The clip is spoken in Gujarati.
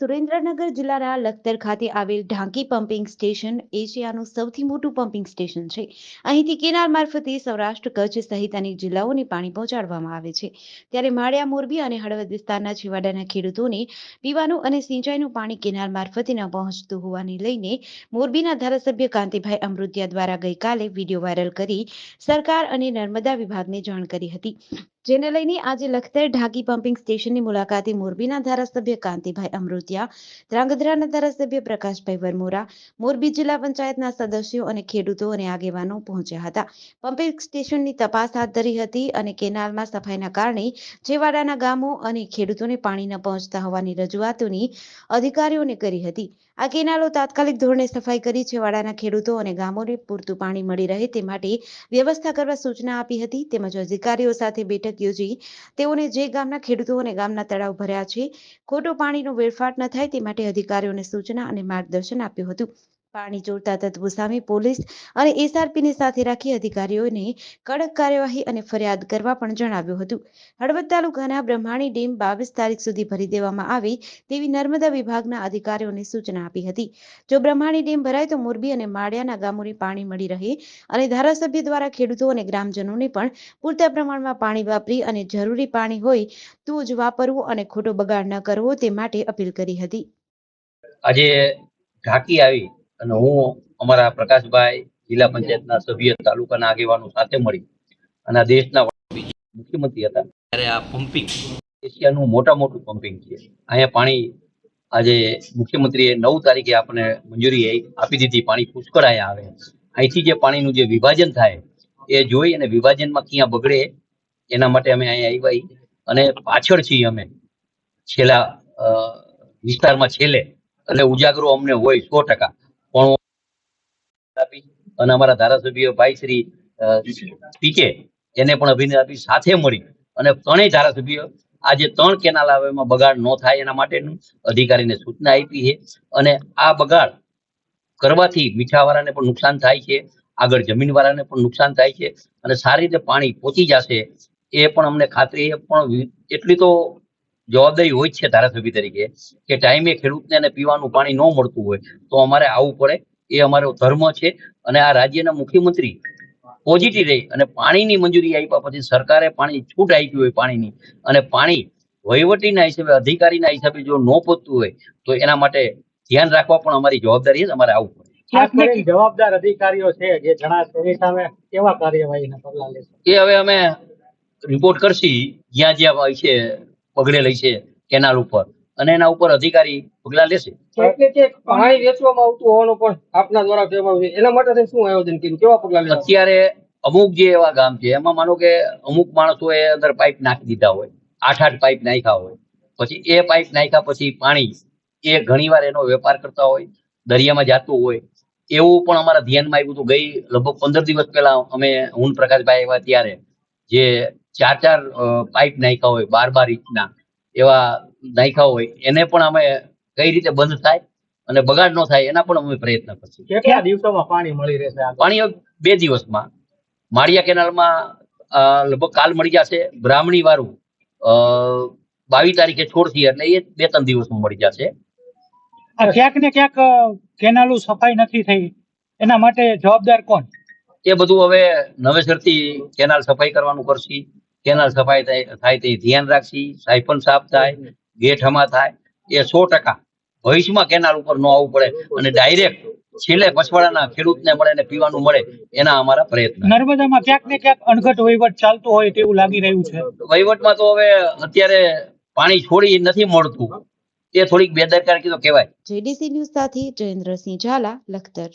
સુરેન્દ્રનગર જિલ્લાના લખતર ખાતે આવેલ ઢાંકી પમ્પિંગ સ્ટેશન એશિયાનું સૌથી મોટું પમ્પિંગ સ્ટેશન છે. અહીંથી કેનાલ મારફતે સૌરાષ્ટ્ર, કચ્છ સહિત અનેક જિલ્લાઓને પાણી પહોંચાડવામાં આવે છે. ત્યારે માળિયા, મોરબી અને હળવદ વિસ્તારના છેવાડાના ખેડૂતોને પીવાનું અને સિંચાઈનું પાણી કેનાલ મારફતે ન પહોંચતું હોવાને લઈને મોરબીના ધારાસભ્ય કાંતિભાઈ અમૃતિયા દ્વારા ગઈકાલે વીડિયો વાયરલ કરી સરકાર અને નર્મદા વિભાગને જાણ કરી હતી. જેને લઈને આજે લખતર ઢાંકી પમ્પિંગ સ્ટેશનની મુલાકાતે મોરબીના ધારાસભ્ય કાંતિભાઈ અમૃતિયા ધ્રાંગધ્રાના ધારાસભ્ય પ્રકાશભાઈ વરમોરા, મોરબી જિલ્લા પંચાયતના સદસ્યો અને ખેડૂતો અને આગેવાનો પહોંચ્યા હતા. પમ્પિંગ સ્ટેશનની તપાસ હાથ ધરી હતી અને કેનાલમાં સફાઈના કારણે છેવાડાના ગામો અને ખેડૂતોને પાણી ન પહોંચતા હોવાની રજૂઆતોની અધિકારીઓને કરી હતી. આ કેનાલો તાત્કાલિક ધોરણે સફાઈ કરી છેવાડાના ખેડૂતો અને ગામોને પૂરતું પાણી મળી રહે તે માટે વ્યવસ્થા કરવા સૂચના આપી હતી. તેમજ અધિકારીઓ સાથે બેઠક યોજી તેઓને જે ગામના ખેડૂતો અને ગામના તળાવ ભર્યા છે, ખોટો પાણીનો વેડફાટ ન થાય તે માટે અધિકારીઓને સૂચના અને માર્ગદર્શન આપ્યું હતું. પાણી જોડતા તત્વો સામે પોલીસ અને એસઆરપીને સાથે રાખી અધિકારીઓને કડક કાર્યવાહી અને ફરિયાદ કરવા પણ જણાવ્યું હતું. હળવદ તાલુકાના બ્રહ્માણી ડેમ બાવીસ તારીખ સુધી ભરી દેવામાં આવે તેવી નર્મદા વિભાગના અધિકારીઓને સૂચના આપી હતી. જો બ્રહ્માણી ડેમ ભરાય તો મોરબી અને માળિયાના ગામોને પાણી મળી રહે અને ધારાસભ્ય દ્વારા ખેડૂતો અને ગ્રામજનોને પણ પૂરતા પ્રમાણમાં પાણી વાપરી અને જરૂરી પાણી હોય તો જ વાપરવું અને ખોટો બગાડ ન કરવો તે માટે અપીલ કરી હતી. આજે ઢાંકી આવી અને હું અમારા પ્રકાશભાઈ જિલ્લા પંચાયતના સભ્ય તાલુકાના આગેવાનો સાથે મળી અને આ દેશના મુખ્યમંત્રી હતા. ત્યારે આ પમ્પિંગ એશિયાનું મોટા મોટું પમ્પિંગ છે. અહીંયા પાણી આજે મુખ્યમંત્રીએ નવ તારીખે આપણને મંજૂરી આપી દીધી. પાણી પુષ્કળ અહીંયા આવે. અહીંથી જે પાણીનું જે વિભાજન થાય એ જોઈ અને વિભાજનમાં ક્યાં બગડે એના માટે અમે અહીંયા આવ્યા અને પાછળ છીએ અમે. છેલ્લા વિસ્તારમાં છેલ્લે. એટલે ઉજાગરો અમને હોય સો ટકા. આપી અને અમારા ધારાસભ્ય ભાઈ શ્રી પીકે, એને પણ અભિનંદન આપી સાથે મળી. અને ત્રણેય ધારાસભ્ય આજે ત્રણ કેનાલ આવે એમાં બગાડ ન થાય એના માટેનું અધિકારીને સૂચના આપી છે. અને આ બગાડ કરવાથી મીઠાવાળાને પણ નુકસાન થાય છે, આગળ જમીનવાળાને પણ નુકસાન થાય છે. અને સારી રીતે પાણી પહોંચી જશે એ પણ અમને ખાતરી પણ એટલી તો જવાબદારી હોય છે ધારાસભ્ય તરીકે કે ટાઈમે ખેડૂતને અને પીવાનું પાણી ન મળતું હોય તો અમારે આવવું પડે. એ અમારો ધર્મ છે અને આ રાજ્યના મુખ્યમંત્રી પોઝિટિવ રહી અને પાણીની મંજૂરી આપ્યા પછી સરકારે પાણી છૂટ આપી હોય પાણીની અને પાણી વહીવટીના હિસાબે અધિકારીના હિસાબે જો ન પહોંચતું હોય તો એના માટે ધ્યાન રાખવા પણ અમારી જવાબદારી છે અમારે આવવું પડે. જવાબદાર અધિકારીઓ છે જે જણાશે એની સામે કેવા કાર્યવાહીના પગલા લેશે? એ હવે અમે રિપોર્ટ કરશી જ્યાં જ્યાં હોય છે બગડેલી છે કેનાલ ઉપર. અને એના ઉપર અધિકારી પગલા લેશે. એટલે કે પાણી વેચવામાં આવતું હોવાનું પણ આપના દ્વારા કહેવામાં આવ્યું એના માટે શું આયોજન કર્યું? કેવા પગલા અત્યારે અમુક જે એવા ગામ છે એમાં માનો કે અમુક માણસો એ અંદર પાઇપ નાખી દીધા હોય. આઠ આઠ પાઇપ નાખ્યા હોય. પછી એ પાઇપ નાખ્યા પછી પાણી એ ઘણીવાર એનો વેપાર કરતા હોય દરિયામાં જાતું હોય. એવું પણ અમારા ધ્યાનમાં આવ્યું હતું. ગઈ લગભગ પંદર દિવસ પહેલા અમે હું પ્રકાશભાઈ આવ્યા ત્યારે. જે ચાર ચાર પાઇપ નાખ્યા હોય બાર બાર ઇંચના એવા નાખ્યા હોય એને પણ અમે કઈ રીતે બંધ થાય અને બગાડ ન થાય એના પણ અમે પ્રયત્ન કરશું. કેટલા દિવસોમાં પાણી મળી રહેશે? પાણી બે દિવસમાં. માળિયા કેનાલમાં લગભગ કાલ મળી જશે. બ્રાહ્મણી વાળું બાવીસ તારીખે છોડથી એટલે એ બે ત્રણ દિવસમાં મળી જશે. આ ક્યાંક ને ક્યાંક કેનાલો સફાઈ નથી થઈ. એના માટે જવાબદાર કોણ? એ બધું હવે નવેસરથી કેનાલ સફાઈ કરવાનું કરશી. કેનાલ સફાઈ થાય થાય તે ધ્યાન રાખશી સાયપન સાફ થાય ગેટ હમા થાય એ સો ટકા. ભવિષ્યમાં કેનાલ ઉપર ન આવવું પડે અને ડાયરેક્ટ છેલ્લે પછવાડાના ખેડૂતને મળે ને પીવાનું મળે એના અમારા પ્રયત્ન નર્મદામાં ક્યાંક ને ક્યાંક અણઘટ વહીવટ ચાલતો હોય તેવું લાગી રહ્યું છે. વહીવટમાં તો હવે અત્યારે પાણી છોડી નથી મળતું. એ થોડીક બેદરકારી કીધું કહેવાય. જેડીસી ન્યૂઝ સાથે જયેન્દ્રસિંહ ઝાલા લખતર.